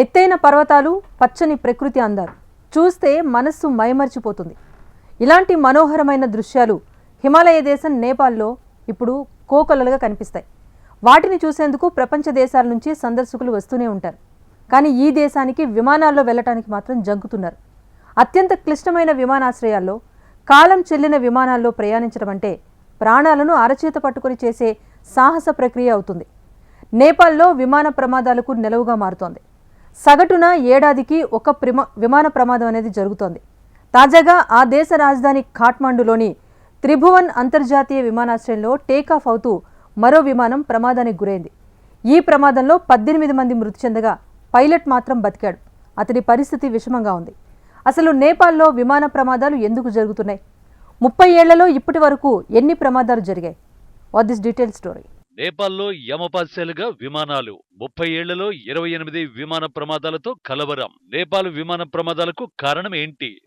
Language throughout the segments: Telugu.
ఎత్తైన పర్వతాలు పచ్చని ప్రకృతి అందాలు చూస్తే మనస్సు మైమర్చిపోతుంది. ఇలాంటి మనోహరమైన దృశ్యాలు హిమాలయ దేశం నేపాల్లో ఇప్పుడు కోకొల్లలుగా కనిపిస్తాయి. వాటిని చూసేందుకు ప్రపంచ దేశాల నుంచి సందర్శకులు వస్తూనే ఉంటారు. కానీ ఈ దేశానికి విమానాల్లో వెళ్ళటానికి మాత్రం జంకుతున్నారు. అత్యంత క్లిష్టమైన విమానాశ్రయాల్లో కాలం చెల్లిన విమానాల్లో ప్రయాణించడం అంటే ప్రాణాలను అరచేత పట్టుకొని చేసే సాహస ప్రక్రియ అవుతుంది. నేపాల్లో విమాన ప్రమాదాలకు నెలవుగా మారుతోంది. సగటున ఏడాదికి ఒక ప్రిమ విమాన ప్రమాదం అనేది జరుగుతోంది. తాజాగా ఆ దేశ రాజధాని ఖాట్మాండులోని త్రిభువన్ అంతర్జాతీయ విమానాశ్రయంలో టేకాఫ్ అవుతూ మరో విమానం ప్రమాదానికి గురైంది. ఈ ప్రమాదంలో పద్దెనిమిది మంది మృతి చెందగా పైలట్ మాత్రం బతికాడు. అతడి పరిస్థితి విషమంగా ఉంది. అసలు నేపాల్లో విమాన ప్రమాదాలు ఎందుకు జరుగుతున్నాయి? ముప్పై ఏళ్ళలో ఇప్పటి వరకు ఎన్ని ప్రమాదాలు జరిగాయి? What this detail story? నేపాల్లో యమపాశాలుగా విమానాలు. ముప్పై ఏళ్ళలో ఇరవై ఎనిమిది విమాన ప్రమాదాలతో కలవరం. నేపాల్ విమాన ప్రమాదాలకు కారణం ఏంటి?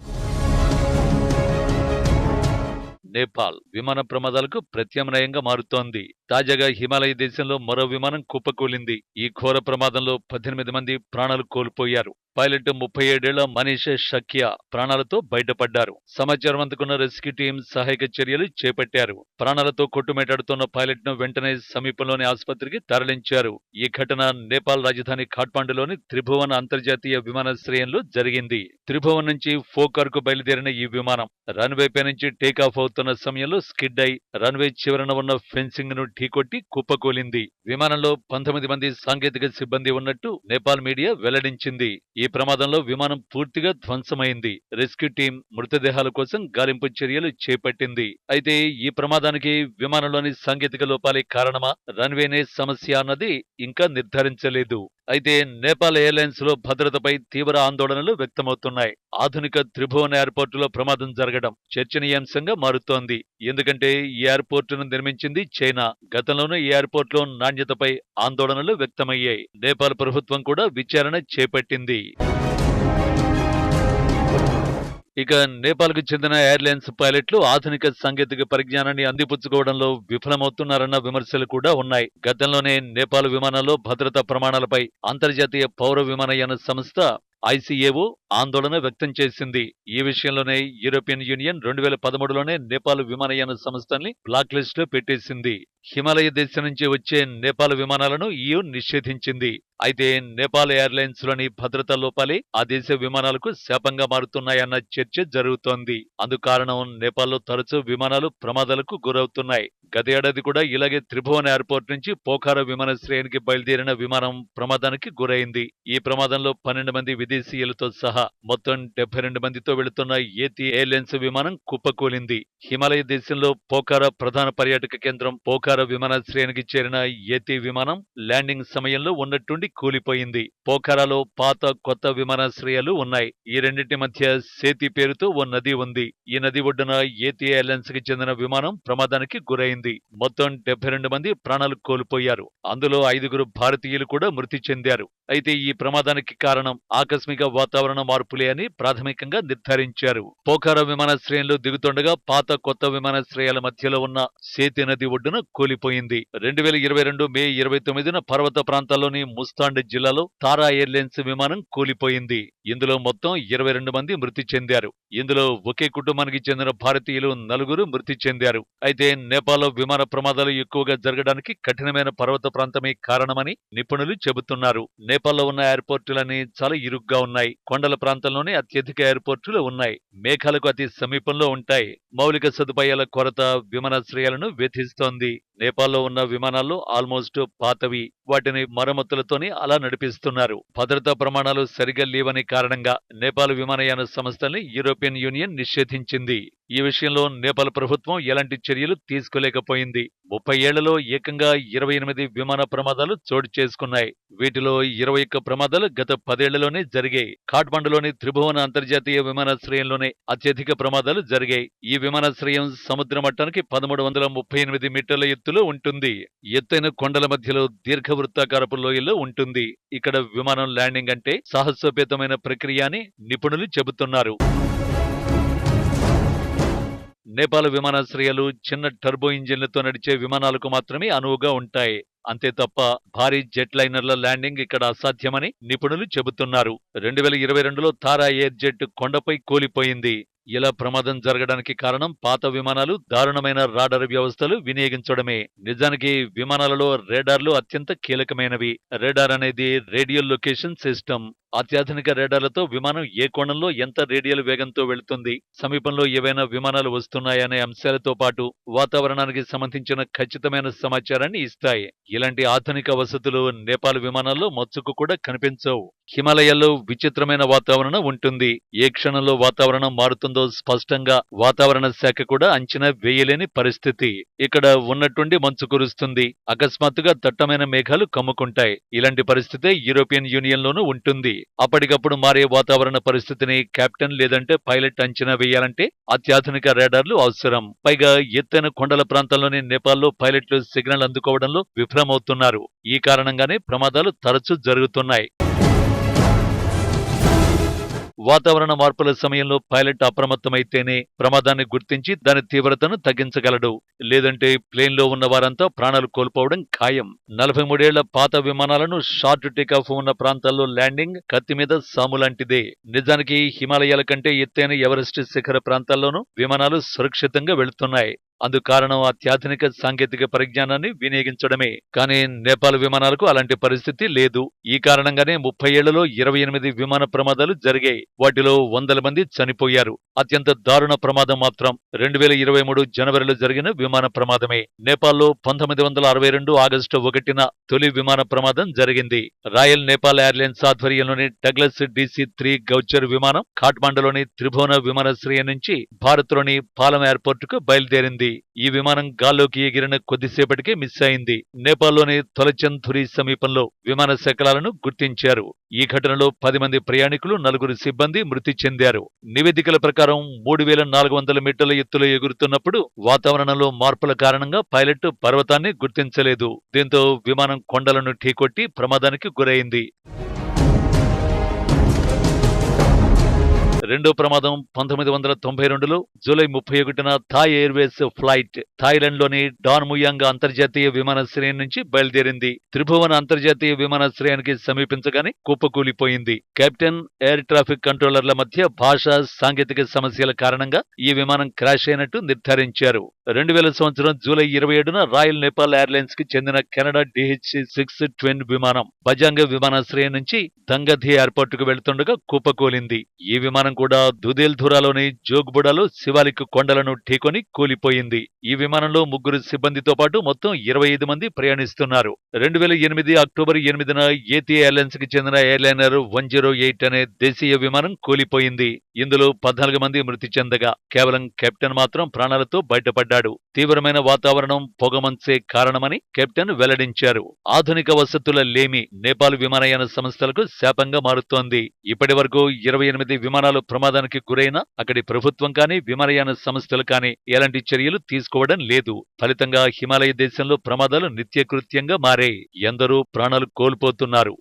నేపాల్ విమాన ప్రమాదాలకు ప్రత్యామ్నాయంగా మారుతోంది. తాజాగా హిమాలయ దేశంలో మరో విమానం కుప్పకూలింది. ఈ ఘోర ప్రమాదంలో పద్దెనిమిది మంది ప్రాణాలు కోల్పోయారు. పైలట్ ముప్పై ఏడేళ్ళ మనీష్ షక్యా ప్రాణాలతో బయటపడ్డారు. సమాచారం అందుకున్న రెస్క్యూ టీం సహాయక చర్యలు చేపట్టారు. ప్రాణాలతో కొట్టుమేటాడుతున్న పైలట్ను వెంటనే సమీపంలోని ఆసుపత్రికి తరలించారు. ఈ ఘటన నేపాల్ రాజధాని ఖాట్మాండులోని త్రిభువన్ అంతర్జాతీయ విమానాశ్రయంలో జరిగింది. త్రిభువన్ నుంచి ఫోకార్కు బయలుదేరిన ఈ విమానం రన్వే పై నుంచి టేకాఫ్ అవుతున్న సమయంలో స్కిడ్ అయి రన్వే చివరన ఉన్న ఫెన్సింగ్ను ఢీకొట్టి కుప్పకూలింది. విమానంలో పంతొమ్మిది మంది సాంకేతిక సిబ్బంది ఉన్నట్టు నేపాల్ మీడియా వెల్లడించింది. ఈ ఈ ప్రమాదంలో విమానం పూర్తిగా ధ్వంసమైంది. రెస్క్యూ టీం మృతదేహాల కోసం గాలింపు చర్యలు చేపట్టింది. అయితే ఈ ప్రమాదానికి విమానంలోని సాంకేతిక లోపాలే కారణమా? రన్వేనే సమస్య అన్నది ఇంకా నిర్ధారించలేదు. అయితే నేపాల్ ఎయిర్లైన్స్లో భద్రతపై తీవ్ర ఆందోళనలు వ్యక్తమవుతున్నాయి. ఆధునిక త్రిభువన ఎయిర్పోర్టులో ప్రమాదం జరగడం చర్చనీయాంశంగా మారుతోంది. ఎందుకంటే ఈ ఎయిర్పోర్టును నిర్మించింది చైనా. గతంలోనూ ఈ ఎయిర్పోర్టులో నాణ్యతపై ఆందోళనలు వ్యక్తమయ్యాయి. నేపాల్ ప్రభుత్వం కూడా విచారణ చేపట్టింది. ఇక నేపాల్కు చెందిన ఎయిర్లైన్స్ పైలట్లు ఆధునిక సాంకేతిక పరిజ్ఞానాన్ని అందిపుచ్చుకోవడంలో విఫలమవుతున్నారన్న విమర్శలు కూడా ఉన్నాయి. గతంలోనే నేపాల్ విమానాల్లో భద్రతా ప్రమాణాలపై అంతర్జాతీయ పౌర విమానయాన సంస్థ ఐసీఏఓ ఆందోళన వ్యక్తం చేసింది. ఈ విషయంలోనే యూరోపియన్ యూనియన్ రెండు వేల పదమూడులోనే నేపాల్ విమానయాన సంస్థల్ని బ్లాక్ లిస్ట్లో పెట్టేసింది. హిమాలయ దేశం నుంచి వచ్చే నేపాల్ విమానాలను ఈయూ నిషేధించింది. అయితే నేపాల్ ఎయిర్లైన్స్లోని భద్రతా లోపాలే ఆ దేశ విమానాలకు శాపంగా మారుతున్నాయన్న చర్చ జరుగుతోంది. అందుకారణం నేపాల్లో తరచూ విమానాలు ప్రమాదాలకు గురవుతున్నాయి. గతేడాది కూడా ఇలాగే త్రిభువన్ ఎయిర్పోర్ట్ నుంచి పోఖారా విమానాశ్రయానికి బయలుదేరిన విమానం ప్రమాదానికి గురైంది. ఈ ప్రమాదంలో పన్నెండు మంది విదేశీయులతో సహా మొత్తం డెబ్బై రెండు మందితో వెళుతున్న ఏతి ఎయిర్లైన్స్ విమానం కుప్పకూలింది. హిమాలయ దేశంలో పోకారా ప్రధాన పర్యాటక కేంద్రం పోకారా విమానాశ్రయానికి చేరిన ఏతి విమానం ల్యాండింగ్ సమయంలో ఉన్నట్టుండి కూలిపోయింది. పోకారాలో పాత కొత్త విమానాశ్రయాలు ఉన్నాయి. ఈ రెండింటి మధ్య సేతి పేరుతో ఓ నది ఉంది. ఈ నది ఒడ్డున ఏతి ఎయిర్లైన్స్కి చెందిన విమానం ప్రమాదానికి గురైంది. మొత్తం డెబ్బై రెండు మంది ప్రాణాలు కోల్పోయారు. అందులో ఐదుగురు భారతీయులు కూడా మృతి చెందారు. అయితే ఈ ప్రమాదానికి కారణం ఆకస్మిక వాతావరణం మార్పులే అని ప్రాథమికంగా నిర్ధారించారు. పోఖారా విమానాశ్రయంలో దిగుతుండగా పాత కొత్త విమానాశ్రయాల మధ్యలో ఉన్న సేతి నది ఒడ్డున కూలిపోయింది. రెండు వేల ఇరవై రెండు మే ఇరవై తొమ్మిదిన పర్వత ప్రాంతాల్లోని ముస్తాండ్ జిల్లాలో తారా ఎయిర్లైన్స్ విమానం కూలిపోయింది. ఇందులో మొత్తం ఇరవై రెండు మంది మృతి చెందారు. ఇందులో ఒకే కుటుంబానికి చెందిన భారతీయులు నలుగురు మృతి చెందారు. అయితే నేపాల్లో విమాన ప్రమాదాలు ఎక్కువగా జరగడానికి కఠినమైన పర్వత ప్రాంతమే కారణమని నిపుణులు చెబుతున్నారు. నేపాల్లో ఉన్న ఎయిర్పోర్టులన్నీ చాలా ఇరుగ్గా ఉన్నాయి. కొండల ప్రాంతంలోనే అత్యధిక ఎయిర్పోర్టులు ఉన్నాయి. మేఘాలకు అతి సమీపంలో ఉంటాయి. మౌలిక సదుపాయాల కొరత విమానాశ్రయాలను వ్యతిస్తోంది నేపాల్లో ఉన్న విమానాల్లో ఆల్మోస్ట్ పాతవి. వాటిని మరమ్మతులతోనే అలా నడిపిస్తున్నారు. భద్రతా ప్రమాణాలు సరిగా లేవని కారణంగా నేపాల్ విమానయాన సంస్థల్ని యూరోపియన్ యూనియన్ నిషేధించింది. ఈ విషయంలో నేపాల్ ప్రభుత్వం ఎలాంటి చర్యలు తీసుకోలేకపోయింది. ముప్పై ఏళ్ళలో ఏకంగా ఇరవై ఎనిమిది విమాన ప్రమాదాలు చోటు చేసుకున్నాయి. వీటిలో ఇరవై ఒక్క ప్రమాదాలు గత పదేళ్ళలోనే జరిగాయి. కాఠ్మండులోని త్రిభువన అంతర్జాతీయ విమానాశ్రయంలోనే అత్యధిక ప్రమాదాలు జరిగాయి. ఈ విమానాశ్రయం సముద్ర మట్టానికి పదమూడు వందల ముప్పై ఎనిమిది మీటర్ల ఎత్తులో ఉంటుంది. ఎత్తైన కొండల మధ్యలో దీర్ఘవృత్తాకారపు లోయల్లో ఉంటుంది. ఇక్కడ విమానం ల్యాండింగ్ అంటే సాహసోపేతమైన ప్రక్రియ అని నిపుణులు చెబుతున్నారు. నేపాల్ విమానాశ్రయాలు చిన్న టర్బో ఇంజిన్లతో నడిచే విమానాలకు మాత్రమే అనువుగా ఉంటాయి. అంతే తప్ప భారీ జెట్ లైనర్ల ల్యాండింగ్ ఇక్కడ అసాధ్యమని నిపుణులు చెబుతున్నారు. రెండు వేల ఇరవై రెండులో తారా ఎయిర్ జెట్ కొండపై కూలిపోయింది. ఇలా ప్రమాదం జరగడానికి కారణం పాత విమానాలు దారుణమైన రాడార్ వ్యవస్థలు వినియోగించడమే. నిజానికి విమానాలలో రేడార్లు అత్యంత కీలకమైనవి. రేడార్ అనేది రేడియో లొకేషన్ సిస్టమ్. అత్యాధునిక రేడార్లతో విమానం ఏ కోణంలో ఎంత రేడియల్ వేగంతో వెళుతుంది? సమీపంలో ఏవైనా విమానాలు వస్తున్నాయనే అంశాలతో పాటు వాతావరణానికి సంబంధించిన ఖచ్చితమైన సమాచారాన్ని ఇస్తాయి. ఇలాంటి ఆధునిక వసతులు నేపాల్ విమానాల్లో మచ్చుకు కూడా కనిపించవు. హిమాలయాల్లో విచిత్రమైన వాతావరణం ఉంటుంది. ఏ క్షణంలో వాతావరణం మారుతుందో స్పష్టంగా వాతావరణ శాఖ కూడా అంచనా వేయలేని పరిస్థితి. ఇక్కడ ఉన్నట్టుండి మంచు కురుస్తుంది. అకస్మాత్తుగా దట్టమైన మేఘాలు కమ్ముకుంటాయి. ఇలాంటి పరిస్థితే యూరోపియన్ యూనియన్లోనూ ఉంటుంది. అప్పటికప్పుడు మారే వాతావరణ పరిస్థితిని కెప్టెన్ లేదంటే పైలట్ అంచనా వేయాలంటే అత్యాధునిక రాడార్లు అవసరం. పైగా ఎత్తైన కొండల ప్రాంతంలోని నేపాల్లో పైలట్లు సిగ్నల్ అందుకోవడంలో విఫలమవుతున్నారు. ఈ కారణంగానే ప్రమాదాలు తరచూ జరుగుతున్నాయి. వాతావరణ మార్పుల సమయంలో పైలట్ అప్రమత్తమైతేనే ప్రమాదాన్ని గుర్తించి దాని తీవ్రతను తగ్గించగలడు. లేదంటే ప్లేన్లో ఉన్న వారంతా ప్రాణాలు కోల్పోవడం ఖాయం. నలభై మూడేళ్ళ పాత విమానాలను షార్ట్ టేకాఫ్ ఉన్న ప్రాంతాల్లో ల్యాండింగ్ కత్తి మీద సాము లాంటిదే. నిజానికి హిమాలయాల కంటే ఎత్తైన ఎవరెస్ట్ శిఖర ప్రాంతాల్లోనూ విమానాలు సురక్షితంగా వెళుతున్నాయి. అందు కారణం అత్యాధునిక సాంకేతిక పరిజ్ఞానాన్ని వినియోగించడమే. కానీ నేపాల్ విమానాలకు అలాంటి పరిస్థితి లేదు. ఈ కారణంగానే ముప్పై ఏళ్ళలో ఇరవై ఎనిమిది విమాన ప్రమాదాలు జరిగాయి. వాటిలో వందల మంది చనిపోయారు. అత్యంత దారుణ ప్రమాదం మాత్రం రెండు వేల ఇరవై మూడు జనవరిలో జరిగిన విమాన ప్రమాదమే. నేపాల్లో పంతొమ్మిది వందల అరవై రెండు ఆగస్టు ఒకటిన తొలి విమాన ప్రమాదం జరిగింది. రాయల్ నేపాల్ ఎయిర్లైన్స్ ఆధ్వర్యంలోని డగ్లస్ డీసీ త్రీ గౌచర్ విమానం ఖాట్మాండులోని త్రిభువన విమానాశ్రయం నుంచి భారత్లోని పాలం ఎయిర్పోర్టుకు కు బయలుదేరింది ఈ విమానం గాల్లోకి ఎగిరిన కొద్దిసేపటికే మిస్ అయింది. నేపాల్లోని తొలచంధురి సమీపంలో విమాన శకలాలను గుర్తించారు. ఈ ఘటనలో పది మంది ప్రయాణికులు నలుగురు సిబ్బంది మృతి చెందారు. నివేదికల ప్రకారం మూడు వేల నాలుగు వందల మీటర్ల ఎత్తులో ఎగురుతున్నప్పుడు వాతావరణంలో మార్పుల కారణంగా పైలట్ పర్వతాన్ని గుర్తించలేదు. దీంతో విమానం కొండలను ఢీకొట్టి ప్రమాదానికి గురైంది. రెండో ప్రమాదం పంతొమ్మిది వందల తొంభై రెండులో జూలై ముప్పై ఒకటిన థాయ్ ఎయిర్వేస్ ఫ్లైట్ థాయిలాండ్లోని డాన్ ముయాంగ్ అంతర్జాతీయ విమానాశ్రయం నుంచి బయలుదేరింది. త్రిభువన అంతర్జాతీయ విమానాశ్రయానికి సమీపించగానే కుప్పకూలిపోయింది. కెప్టెన్ ఎయిర్ ట్రాఫిక్ కంట్రోలర్ల మధ్య భాషా సాంకేతిక సమస్యల కారణంగా ఈ విమానం క్రాష్ అయినట్టు నిర్ధారించారు. రెండు వేల సంవత్సరం జూలై ఇరవై ఏడున రాయల్ నేపాల్ ఎయిర్లైన్స్కి చెందిన కెనడా డిహెచ్ సిక్స్ ట్విన్ విమానం బజాంగ విమానాశ్రయం నుంచి దంగధి ఎయిర్పోర్ట్కు వెళ్తుండగా కుప్పకూలింది. ఈ విమానం కూడా దుదేల్ధురాలోని జోగ్బుడాలో శివాలిక్ కొండలను ఢీకొని కూలిపోయింది. ఈ విమానంలో ముగ్గురు సిబ్బందితో పాటు మొత్తం ఇరవై ఐదు మంది ప్రయాణిస్తున్నారు. రెండు వేల ఎనిమిది అక్టోబర్ ఎనిమిదిన ఏతి ఎయిర్లైన్స్కి చెందిన ఎయిర్లైనర్ వన్ జీరో ఎయిట్ అనే దేశీయ విమానం కూలిపోయింది. ఇందులో పద్నాలుగు మంది మృతి చెందగా కేవలం కెప్టెన్ మాత్రం ప్రాణాలతో బయటపడ్డారు పడ్డాడు తీవ్రమైన వాతావరణం పొగమంచే కారణమని కెప్టెన్ వెల్లడించారు. ఆధునిక వసతుల లేమి నేపాల్ విమానయాన సంస్థలకు శాపంగా మారుతోంది. ఇప్పటి వరకు ఇరవై ఎనిమిది విమానాలు ప్రమాదానికి గురైనా అక్కడి ప్రభుత్వం కానీ విమానయాన సంస్థలు కానీ ఎలాంటి చర్యలు తీసుకోవడం లేదు. ఫలితంగా హిమాలయ దేశంలో ప్రమాదాలు నిత్యకృత్యంగా మారాయి. ఎందరో ప్రాణాలు కోల్పోతున్నారు.